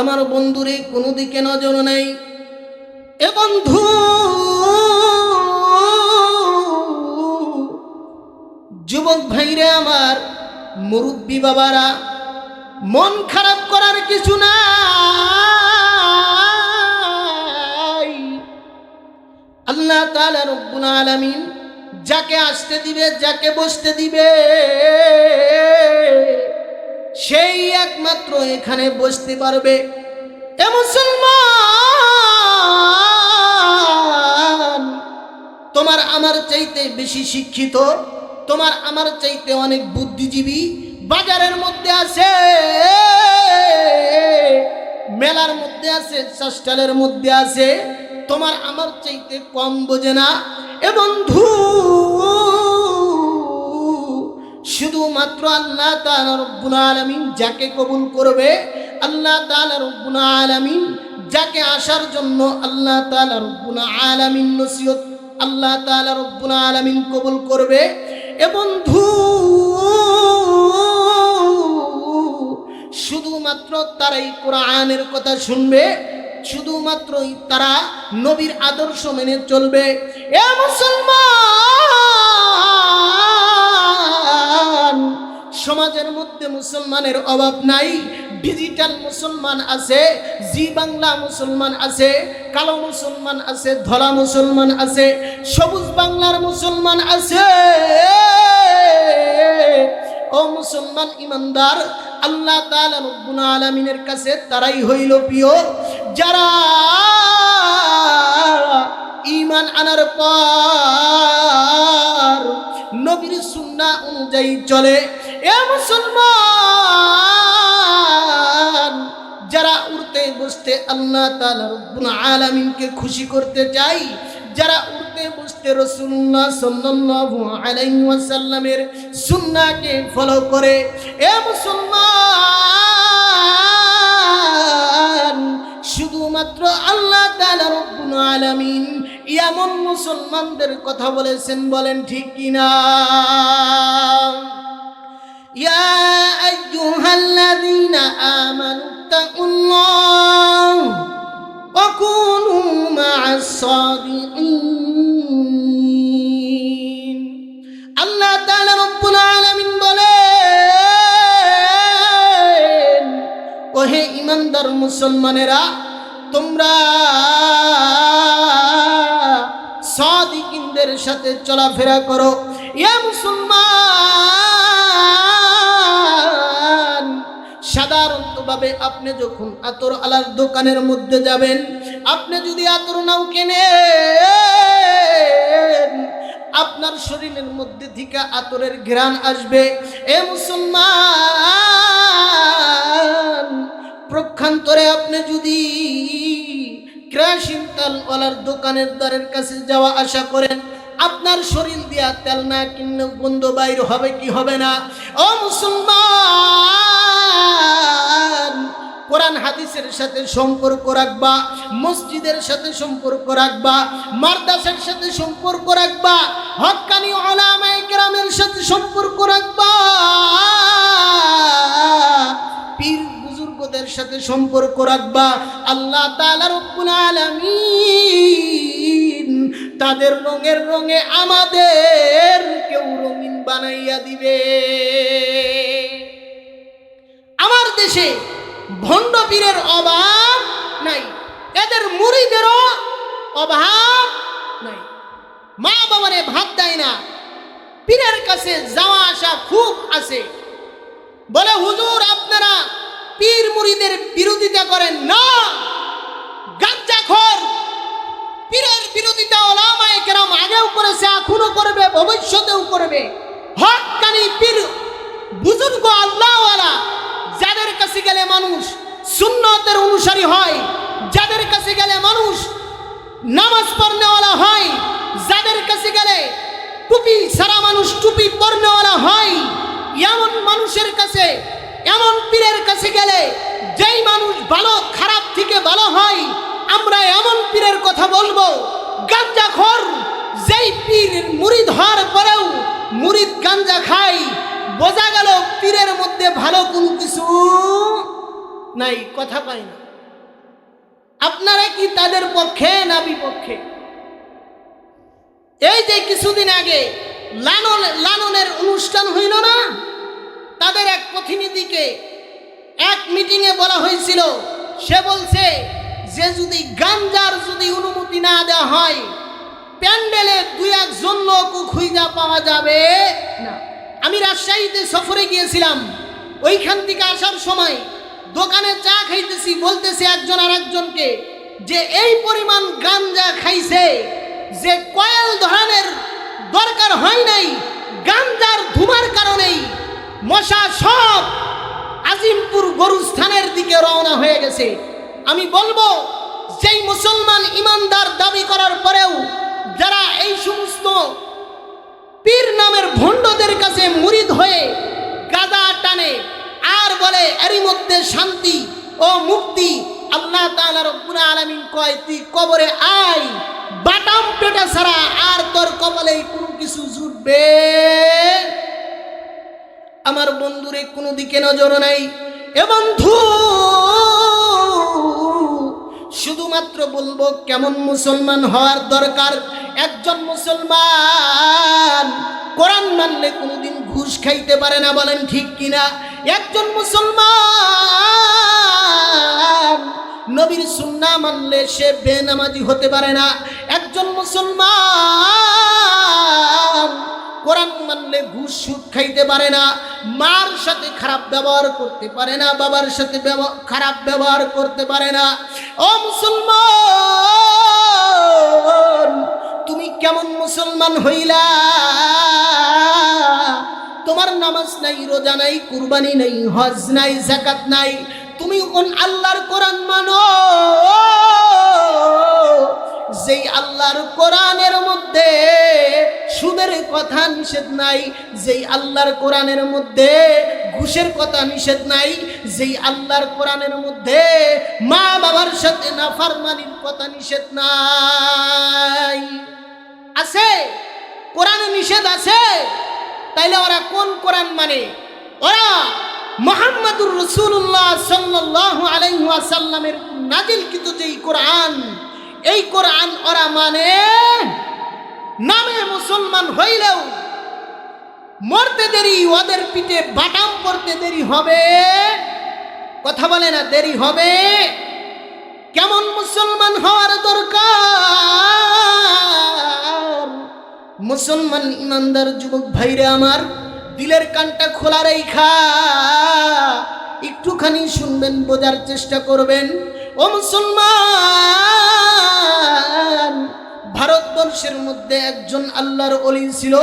আমার বন্ধুরে কোনো দিকে নজর নেই। এ বন্ধু, যুবক ভাইরে আমার মুরব্বী বাবারা, মন খারাপ করার কিছু নাই। আল্লাহ তাআলা রব্বুল আলামিন যাকে আসতে দিবে, যাকে বসতে দিবে সেই একমাত্র এখানে বসতে পারবে। এ মুসলমান! তোমার আমার চাইতে বেশি শিক্ষিত, তোমার আমার চাইতে অনেক বুদ্ধিজীবী বাজারের মধ্যে আছে, মেলার মধ্যে আছে চাষটালের মধ্যে আছে, তোমার আমার চাইতে কম বোঝে না। এ বন্ধু! শুধুমাত্র আল্লাহ তাআলা রব্বুল আলামিন যাকে কবুল করবে, আল্লাহ তাআলা রব্বুল আলামিন যাকে আসার জন্য আল্লাহ তাআলা রব্বুল আলামিন নসিহত আল্লাহ তাআলা রব্বুল আলামিন কবুল করবে। এবং ধু শুধুমাত্র তারাই কোরআনের কথা শুনবে, শুধুমাত্রই তারা নবীর আদর্শ মেনে চলবে। এ মুসলমান সমাজের মধ্যে মুসলমানের অভাব নাই ডিজিটাল মুসলমান আছে, জি বাংলা মুসলমান আছে, কালো মুসলমান আছে ধলা মুসলমান আছে, সবুজ বাংলার মুসলমান আছে। ও মুসলমান ইমানদার, আল্লাহ তাআলা রব্বুল আলামিনের কাছে তারাই হইল প্রিয়। যারা ইমান আনার পর নবীর সুন্নাহ অনুযায়ী চলে এ মুসলমান, যারা উড়তে বসতে আল্লাহ তাআলা রব্বুল আলামিনকে খুশি করতে চাই, যারা উঠতে বসতে রসুল্লাহ সাল্লাল্লাহু আলাইহি ওয়াসাল্লামের সুন্নাহকে ফলো করে, এ মুসলমান, শুধুমাত্র আল্লাহ তাআলা রব্বুল আলামিন এমন মুসলমানদের কথা বলেছেন, বলেন ঠিক কিনা? يا أيها الذين آمنوا اتقوا الله وكونوا مع الصادقين আল্লাহ তাআলা রব্বুল আলামিন বলেন ওহে ইমানদার মুসলমানেরা তোমরা সাদিকিনদের সাথে চলাফেরা করো ইয়া মুসলমান সাধারণতভাবে আপনি যখন আতর আলার দোকানের মধ্যে যাবেন, আপনি যদি আতর নাও কেনেন, আপনার শরীরের মধ্যে থেকে আতরের ঘ্রাণ আসবে। এ মুসলমান, প্রক্ষান্তরে আপনি যদি ক্রাসিন তেলওয়ালার দোকানের দ্বারের কাছে যাওয়া আশা করেন, আপনার শরীর দিয়া তেল না কিনলে গন্ধ বাইর হবে কি হবে না? ও মুসলমান হাদিসের সাথে সম্পর্ক রাখবা, মসজিদের সাথে সম্পর্ক রাখবা সাথে সম্পর্ক রাখবা কেরামের সাথে সম্পর্ক রাখবা, পীর বুজুর্গদের সাথে সম্পর্ক রাখবা, আল্লাহ তাদের রঙের রঙে আমাদের কেউ রঙিন বানাইয়া দিবে। আমার দেশে ভণ্ড পীরের অভাব নাই। এদের মুড়িদেরও অভাব নাই। মা বাবারে ভাত দেয় না। পীরের কাছে যাওয়া আসা খুব আছে। বলে, হুজুর, আপনারা পীর মুড়িদের বিরোধিতা করেন না। গাঞ্জাখোর। পীরের বিরোধিতা ওলামায়ে কেরাম আগেও করেছে, এখনও করবে, ভবিষ্যতেও করবে। হকানি পীর, বুজুর্গ আল্লাহওয়ালা যাদের কাছে গেলে মানুষ সুন্নতের অনুসারী হয়, যাদের কাছে গেলে মানুষ নামাজ পড়নেওয়ালা হয়, যাদের কাছে গেলে টুপি সারা মানুষ টুপি পড়নেওয়ালা হয়, এমন মানুষের কাছে, এমন পীরের কাছে গেলে যেই মানুষ ভালো, খারাপ থেকে ভালো হয়, আমরা এমন পীরের কথা বলব, গাঞ্জাখোর, যেই পীর মুরিদ হওয়ার পরেও মুরিদ গাঞ্জা খায় বোঝা গেল পীরের মধ্যে ভালো কোনো কিছু নাই, কথা পাই না। আপনারা কি তাদের পক্ষে না বিপক্ষে? এই যে কিছুদিন আগে লালন, লালনের অনুষ্ঠান হইল না, তাদের এক প্রতিনিধিকে এক মিটিংয়ে বলা হয়েছিল, সে বলছে, যে যদি গাঞ্জার যদি অনুমতি না দেওয়া হয়, প্যান্ডেলে দুই একজন লোক খুঁজা পাওয়া যাবে না। আমি রাজশাহীতে সফরে গিয়েছিলাম। ওইখান থেকে আসার সময় দোকানে চা খাইতেছি, বলতেছে একজন আর একজনকে যে এই পরিমাণ গাঞ্জা খাইছে যে কয়েল ধরনের দরকার হয় নাই, গাঞ্জার ধুমার কারণেই মশা সব আজিমপুর গরুস্থানের দিকে রওনা হয়ে গেছে। আমি বলব, যেই মুসলমান ইমানদার দাবি করার পরেও যারা এই সমস্ত পীর নামের ভণ্ডদের কাছে মুরিদ হয়ে গাদা টানে আর বলে, এরই মধ্যে শান্তি ও মুক্তি আল্লাহ তাআলা রব্বুল আলামিন কয়, তুই কবরে আয়, বাটাম পেটা ছাড়া আর তোর কপালে কোনো কিছু জুটবে। আমার বন্ধুরে কোনো দিকে নজর নাই। এ বন্ধু শুধুমাত্র বলব কেমন মুসলমান হওয়ার দরকার? একজন মুসলমান কোরআন মানলে কোনোদিন ঘুষ খাইতে পারে না, বলেন ঠিক কিনা? একজন মুসলমান নবীর সুন্না মানলে সে বেনামাজি হতে পারে না। একজন মুসলমান কোরআন মানলে ঘুষ, সুদ খাইতে পারে না, মার সাথে খারাপ ব্যবহার করতে পারে না, বাবার সাথে খারাপ ব্যবহার করতে পারে না। ও মুসলমান, তুমি কেমন মুসলমান হইলা? তোমার নামাজ নাই, রোজা নাই, কুরবানি নাই, হজ নাই জাকাত নাই, তুমি কোন আল্লাহর কোরআন মানো? যেই আল্লাহর কোরআনের মধ্যে সুদের কথা নিষেধ নাই, যেই আল্লাহর কোরআনের মধ্যে ঘুষের কথা নিষেধ নাই, যেই আল্লাহর কোরআনের মধ্যে মা বাবার সাথে নাফারমানির কথা নিষেধ নাই। আছে? কোরআনে নিষেধ আছে? তাইলে ওরা কোন কোরআন মানে? ওরা মোহাম্মদুর রসুল্লাহ সাল্লাহ নাজিল কিন্তু যেই কোরআন, এই কোরআন ওরা মানে নামে মুসলমান হইলেও মরতে দেরি, ওদের পিঠে বাটাম পড়তে দেরি হবে। কথা বলে না, দেরি হবে। কেমন মুসলমান হওয়ার দরকার? মুসলমান ইমানদার যুবক ভাইরে আমার, দিলের কানটা খোলা রেখা একটুখানি শুনবেন, বোঝার চেষ্টা করবেন। ও মুসলমান ভারতবর্ষের মধ্যে একজন আল্লাহর অলি ছিল,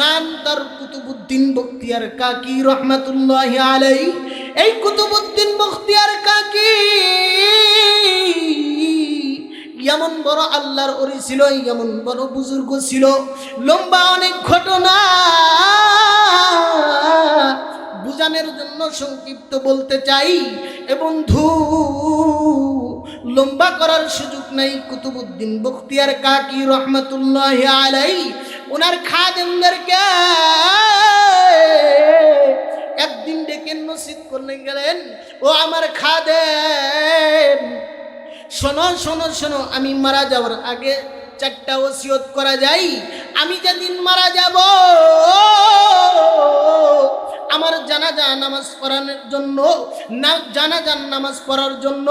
নাম তার কুতুবুদ্দিন বখতিয়ার কাকি রহমাতুল্লাহ আলাই এই কুতুবুদ্দিন বখতিয়ার কাকি এমন বড় আল্লাহর ওরি ছিল, এমন বড় বুজুর্গ ছিল। লম্বা অনেক ঘটনা বুঝানোর জন্য সংক্ষিপ্ত বলতে চাই। এবং বন্ধু লম্বা করার সুযোগ নাই কুতুবুদ্দিন বখতিয়ার কাকি রহমতুল্লাহ আলাই। ওনার খাদেমদেরকে একদিন ডেকে নসিদ করলে গেলেন, ও আমার খাদেম, শোনো শোনো শোনো, আমি মারা যাওয়ার আগে চারটা ওসিয়ত করা যায়। আমি যেদিন মারা যাব আমার জানাজা নামাজ পড়ানোর জন্য, না জানাজান নামাজ পড়ার জন্য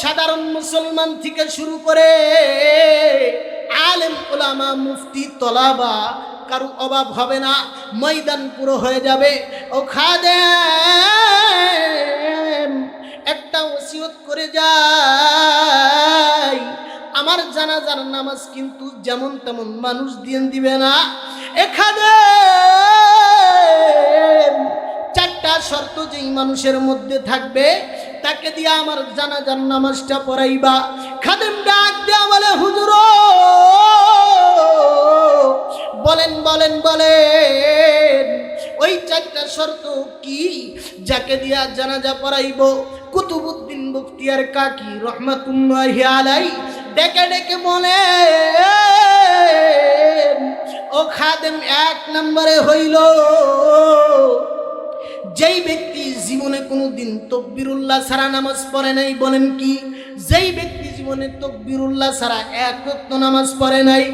সাধারণ মুসলমান থেকে শুরু করে আলেম, ওলামা, মুফতি, তলাবা, কারও অভাব হবে না, ময়দান পুরো হয়ে যাবে। ও খাদে একটা ওসিয়ত করে যাই। আমার জানাজার নামাজ কিন্তু যেমন তেমন মানুষ দিয়ে দিবে না। এখানে চারটা শর্ত যেই মানুষের মধ্যে থাকবে, তাকে দিয়ে আমার জানাজার নামাজটা পড়াইবা। খাদেম ডাক দেয়া বলে, হুজুর বলেন বলেন বলেন, ওই চারটা শর্ত কি যাকে দিয়া জানাজা পড়াইব? কুতুবুদ্দিন বখতিয়ার কাকি রহমাতুল্লাহ ডেকে ডেকে বলে, ও খাদেম, এক নম্বরে হইল যেই ব্যক্তি জীবনে কোনো দিন তকবিরুল্লাহ সারা নামাজ পড়ে নাই, বলেন কি? যেই ব্যক্তি জীবনে তকবিরুল্লাহ ছাড়া এক ওয়াক্ত নামাজ পড়ে নাই,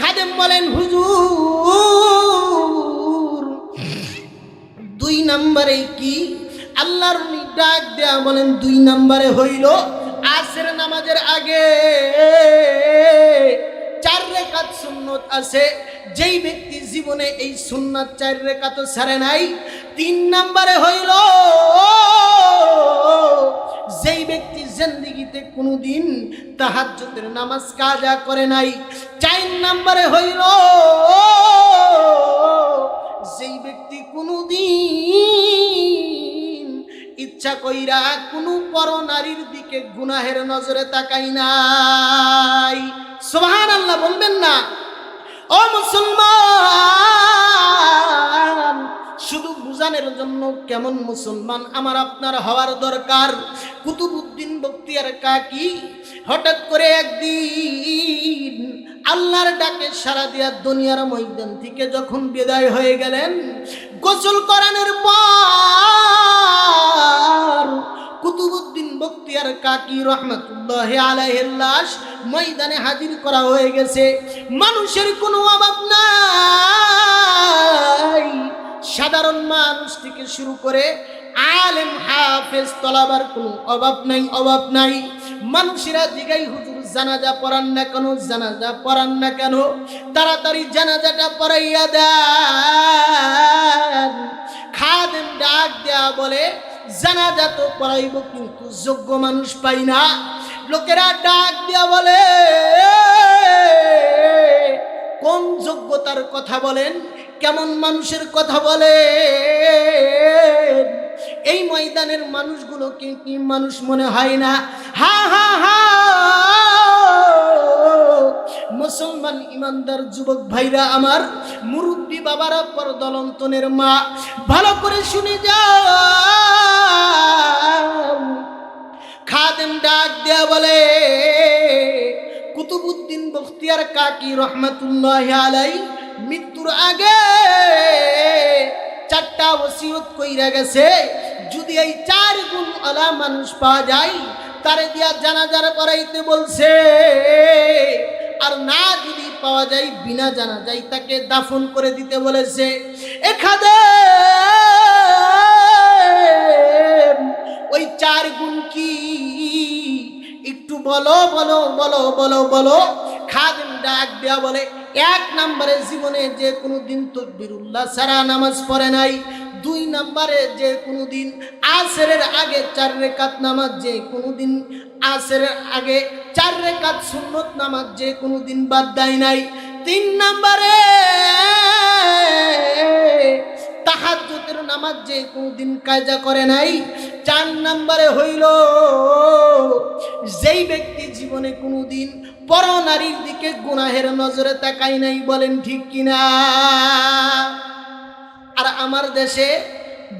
খাদেম বলেন, হুজুর, দুই নম্বরে কি? আল্লাহর ডাক দেয়া বলেন, দুই নম্বরে হইল আসের নামাজের আগে চার রেখাত সুন্নত আছে। যেই ব্যক্তি জীবনে এই সুন্নাত চার রেখাত ছাড়ে নাই তিন নম্বরে হইল, যেই ব্যক্তি জিন্দিগিতে কোনোদিন তাহাজ্জুদের নামাজ কাজা করে নাই, চার নম্বরে হইল, যেই ব্যক্তি কোনোদিন ইচ্ছা কইরা কোনো পর নারীর দিকে গুনাহের নজরে তাকাই নাই। সোহান আল্লাহ বলবেন না। ও মুসলমান! শুধু বুঝানোর জন্য কেমন মুসলমান? আমার আপনার হওয়ার দরকার। কুতুবুদ্দিন বক্তিয়ার কাকি হঠাৎ করে একদিন আল্লাহর ডাকে সারা দিয়া দুনিয়ার ময়দান থেকে যখন বিদায় হয়ে গেলেন, গোসল করানোর পর কুতুবুদ্দিন বক্তিয়ার কাকি রহমতুল্লাহ আলাইহির লাশ ময়দানে হাজির করা হয়ে গেছে। মানুষের কোনো অভাব নাই। সাধারণ মানুষ থেকে শুরু করে আলেম, হাফেজ, তলাবার কোনো অভাব নাই অভাব নাই। মানুষেরা জিগাই হুজুর, জানাজা পড়ান না কেন? জানাজা পড়ান না কেন? তাড়াতাড়ি জানাজাটা পড়াইয়া দেন। খাদেম ডাক দেয়া বলে, জানাজা তো পড়াইব কিন্তু যোগ্য মানুষ পাই না। লোকেরা ডাক দেয়া বলে, কোন যোগ্যতার কথা বলেন? কেমন মানুষের কথা বলে এই ময়দানের মানুষগুলোকে কি মানুষ মনে হয় না? হা হা হা। মুসলমান ইমানদার যুবক ভাইরা আমার, মুরব্বী বাবারা পর দলন্তনের মা, ভালো করে শুনে যাও। খাদেম ডাক দেয়া বলে কুতুবুদ্দিন বখতিয়ার কাকি রহমাতুল্লাহ আলাই মৃত্যুর আগে চারটা ওসিয়ত কইরা গেছে। যদি এই চার গুণ আলা মানুষ পাওয়া যায়, তারে দিয়া জানাজার পড়াইতে বলছে, আর না যদি পাওয়া যায়, বিনা জানা যায় তাকে দাফন করে দিতে বলেছে। এখানে বলো বলো বলো বলো বলো। খাদেম ডাক দেয়া বলে, এক নম্বরে জীবনে যে কোনো দিন তকবিরুল্লাহ সারা নামাজ পড়ে নাই, দুই নম্বরে যে কোনো দিন আসরের আগে চার রেখাত নামাজ যে কোনো দিন, আসরের আগে চার রেখাত সুন্নত নামাজ যে কোনো দিন বাদ দেয় নাই, তিন নম্বরে তাহাজ্জুদের নামাজ যে কোনদিন কায়দা করে নাই চার নম্বরে হইল, যেই ব্যক্তি জীবনে কোনোদিন পর নারীর দিকে গুনাহের নজরে তাকাই নাই, বলেন ঠিক কিনা? আর আমার দেশে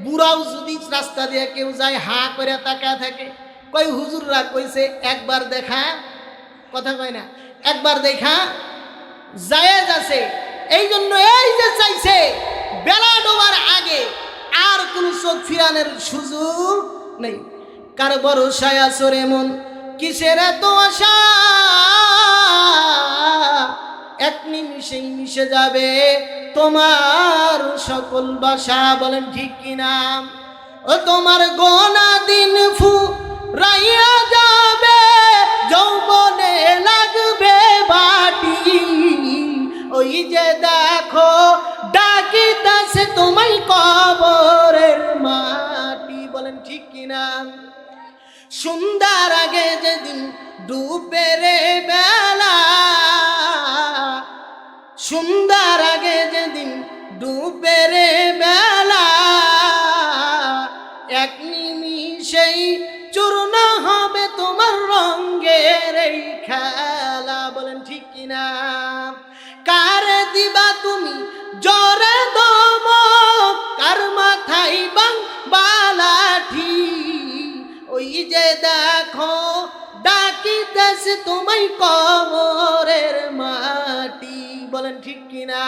বুড়াও যদি রাস্তা দিয়ে কেউ যায়, হা করে তাকা থাকে কই হুজুররা কইছে, একবার দেখা, কথা কয় না, একবার দেখা জায়েজ আছে এই জন্য এই যে চাইছে, বেলা ডোবার আগে আর কোন চোখ ফিরানোর সুযোগ নেই। কার ভরসায় আসর এমন কিসের এত আশা? এক নিমিষেই মিশে যাবে তোমার সকল বাসা, বলেন ঠিক কিনা ও তোমার গোনা দিন ফু রাইয়া যাবে, যৌবনে লাগবে বাটি। ওই যে দেখো, ডাকিতাছে তোমায় বলেন কিনা সুন্দর আগে যেদিন ডুবে রে বেলা সুন্দর আগে যেদিন ডুবে রে বেলা দেখো ডাকিতেছে তোমায় কবরের মাটি। বলেন ঠিক কিনা?